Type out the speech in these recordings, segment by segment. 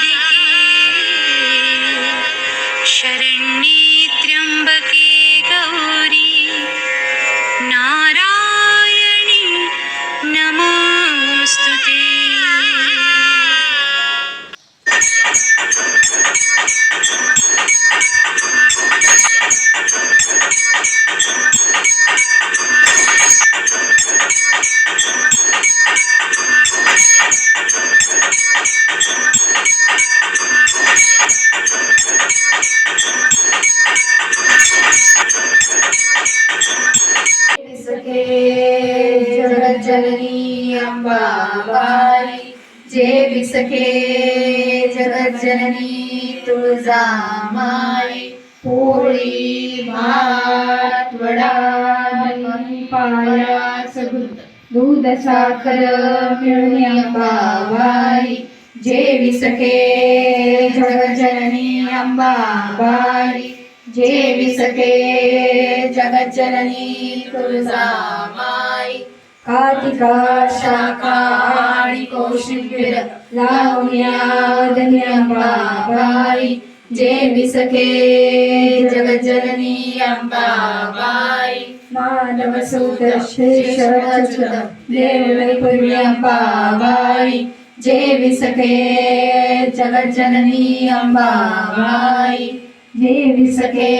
दी सखे जगजननी तुळजा माई पोळी भात वडा पाया दूध साखर मिळून बाबाई. जे विसखे जगजननी अंबाबाई जे विसखे तुळजा माई. कार्तिका शाखा आणि कौशिंबिर लावण्या अंबाबाई जे विसखे जगज्जननी अंबाबाई मानव सुत शेष अच्युत देवैपुरी अंबाबाई जे विसखे जगज्जननी अंबाबाई जे विसखे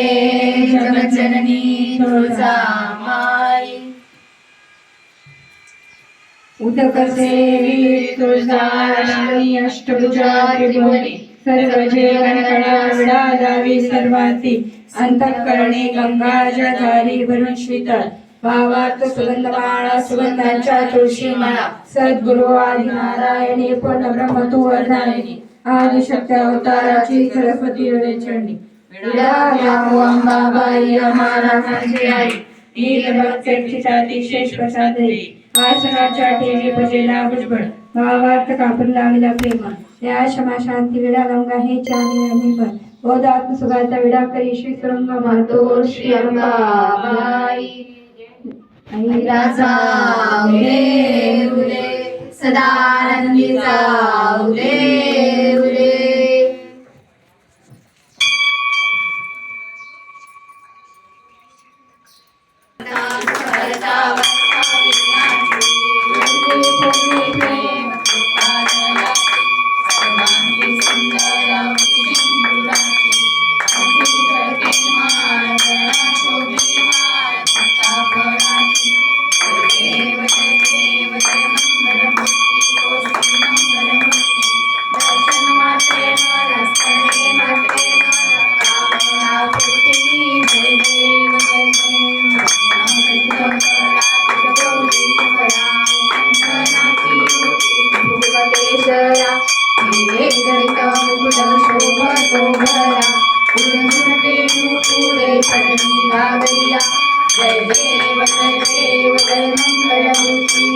जगज्जननी तुळजामाई उदक सेवी तुळजाराणी अष्टभुजा त्रिभुवने सर्व जीवनकळा विडा सर्वाती अंतःकरणे गंगाच्या धारी भरून शीतळ भावात सुगंध माळा सुगंधांच्या तुळशी माळा सद्गुरु आदि नारायणी पूर्ण ब्रह्म तू वर्धायिनी आदिशक्ती अवताराची सरस्वती चरणी अंबाबाई अमारा माझी आई नील भक्ती छाती प्रसाद देई आसनाच्या ठेवी भजेला भुजबळ भावार्थ कापून लागला प्रेम. या क्षमा शांती विडा गंगा हे चानी आणि पण बोध आत्मसुखाचा विडा करी श्री सुरंग मातो श्री अंबाबाई राजा उले उले सदानंदी उले उले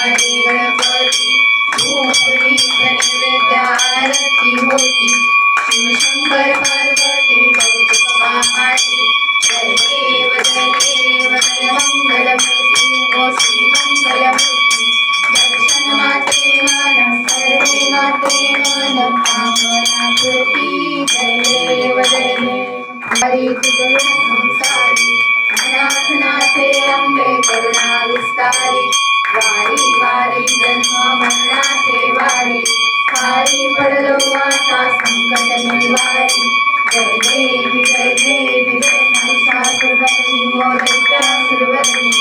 हरी गणपती. भूपुरी नैवेद्य आरती होती. शिवशंकर पार्वती कौतुक महाती जय देव जय देव जय मंगल भक्ती ओ श्री मंगल भक्ती दर्शन माते मन सर्वे माते मन कामना कृती जय देव जय देव हरी तुझं संसारी. अनाथ नाथे अंबे करुणा विस्तारी. वारी वारी जन्म मरणाचे वारी हारी पडलो आता संकट निवारी. जय देवी जय देवी जय महिषासुरवरणी मोदक्यासुरवरणी सुरवती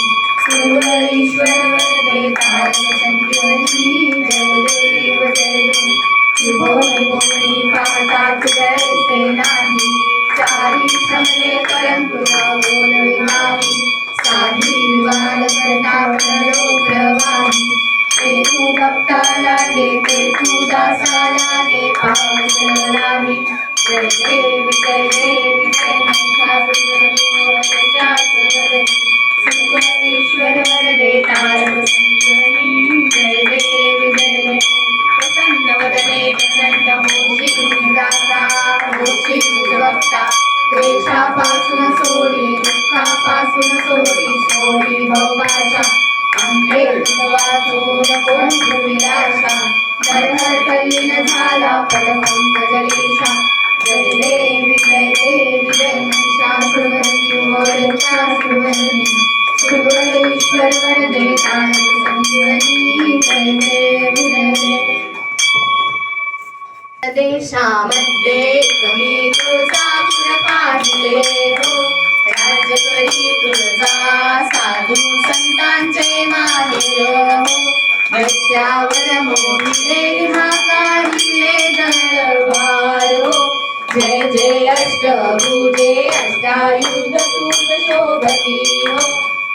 धरधर झाला झाला पदपंकजलेशा जय देवी जय देवी जय महिषासुरमर्दिनी मोरचासुरमर्दिनी सुरेश्वर वरदे तारक संजीवनी जय देवी जय देवी. देशामध्ये कमी तुळजापूर तुझ शोभती हो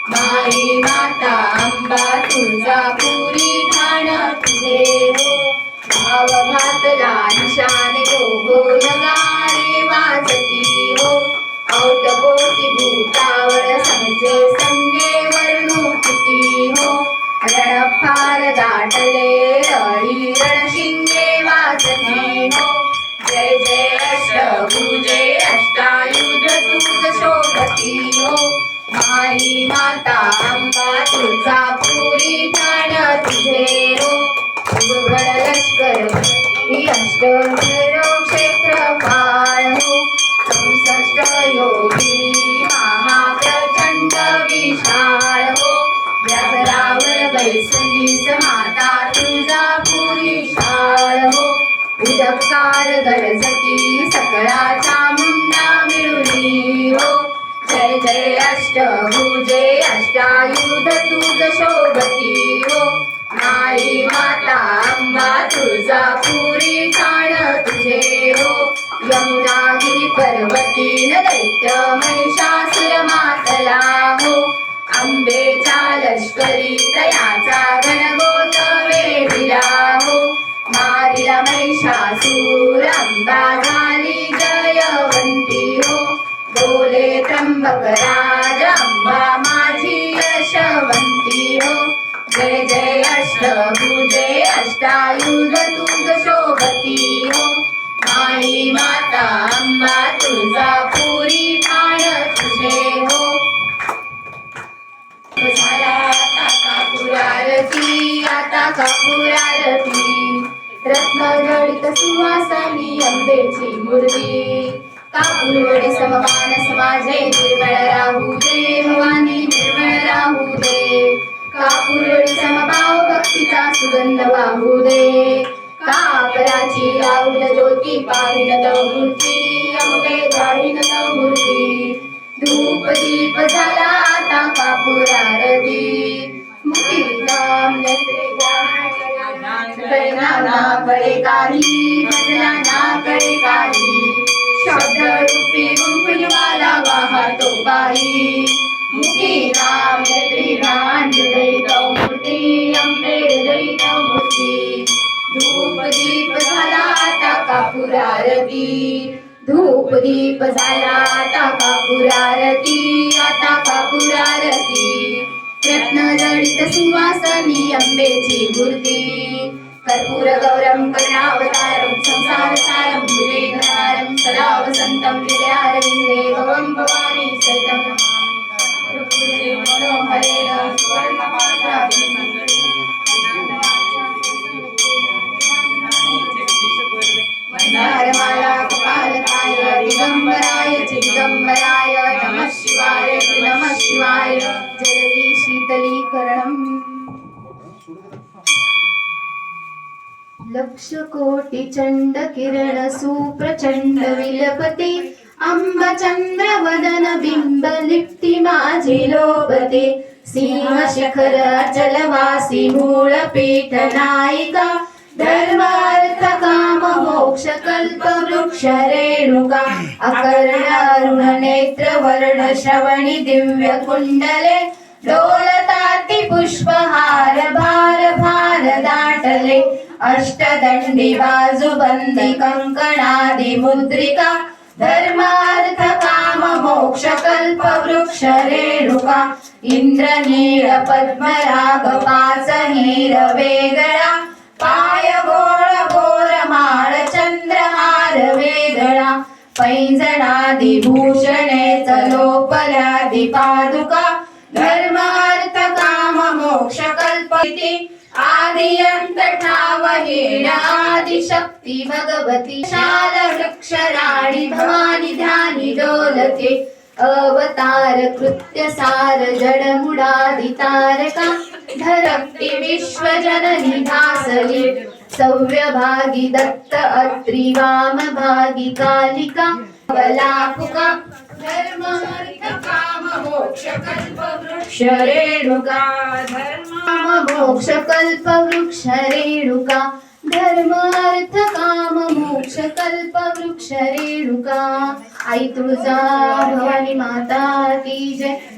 माई माता अंबा तुळजापुरी माई माता अंबा तुझा पुरी ठाण तुझे रो. उघड लष्कर ही अष्टभैरव क्षेत्रपाळ हो संसष्ट योगी महाप्रचंड विशाळ हो. व्याघ्रावर बैसलीस माता तुझा पुरी शाळ हो. उदकार गरजती सकळाच्या जय हो जय अष्टभुजे अष्टायुध तुझ शोभती हो. आई माता अंबा तुझा पुरी ठाण तुझे हो. यमुनागिरी पर्वतीन दैत्य महिषासुर मातला हो. अंबेचा लष्करी तयाचा गणगोत वेढिला हो. मारिला महिषासूर अंबा त्र्यंबक राजंबा माझी यशवंती हो। जय जय अष्टभुजे अष्टायुध तुझ शोभती हो। माई माता अंबा तुझा पुरी ठाण तुझे हो पुरारती आता का पुरारती रत्न जडित सुवासानी अंबेची मूर्ती कापूर समपान समाजे निर्मळ राहू दे भवानी निर्मळ राहू दे कापूर समभाव भक्तीचा सुगंध वाहू दे कापराची राहुल ज्योती पाहिन तव मूर्ती अमुके जाळीन तव मूर्ती धूप दीप झाला आता कापूर आरती ना कडे काही बदला ना कडे काही शब्द रूपी वाहतो बाई मुखी राम त्रिराम नान हृदयित मूर्ती अंबे हृदयित मूर्ती धूप दीप झाला आता कापुरारती धूप दीप झाला आता कापुरारती आता कापुरारती रत्न जडित सिंहासनी अंबेची मूर्ती. कर्पूर गौरम करुणावतारम संसार सारम भुजगेंद्रहारम सदा वसंतम भवानी लक्ष कोटी चंड किरण सुप्रचंड विलपते अंब चंद्र वदन बिंब लिप्ती माझी लोभते सिंह शिखर अचलवासी मूळ पीठ नायिका धर्मार्थ काम मोक्ष कल्प वृक्ष रेणुका अकर्ण अरुण नेत्र वर्ण श्रवणी दिव्य कुंडले डोलताती पुष्पहार भार भार दाटले. अष्टदंडी बाजूबंदी कंकणादि मुद्रिका. धर्मार्थ काम मोक्ष कल्प वृक्ष रेणुका. इंद्रनीळ पद्मराग पाच हिर वेगळा. पाय गोळ गोर माळ चंद्रहार वेगळा. पैंजणादि भूषणे चलोपल्यादि पादुका. धर्म अर्थ काम मोक्ष कल्पती आदियंत अंत भगवती। शाल वृक्ष राणी भवानी ध्यानी डोलते अवतार कृत्य सार जडमुडादि तारका धरक्ति विश्वजननी भासली। सव्यभागी दत्त अत्रि वामभागी कालिका बलापुका मोक्ष रेणुका धर्म काम मोक्ष कल्प वृक्ष रेणुका धर्म अर्थ काम मोक्ष कल्प वृक्ष रेणुका आई तुळजा भवानी माता की जय।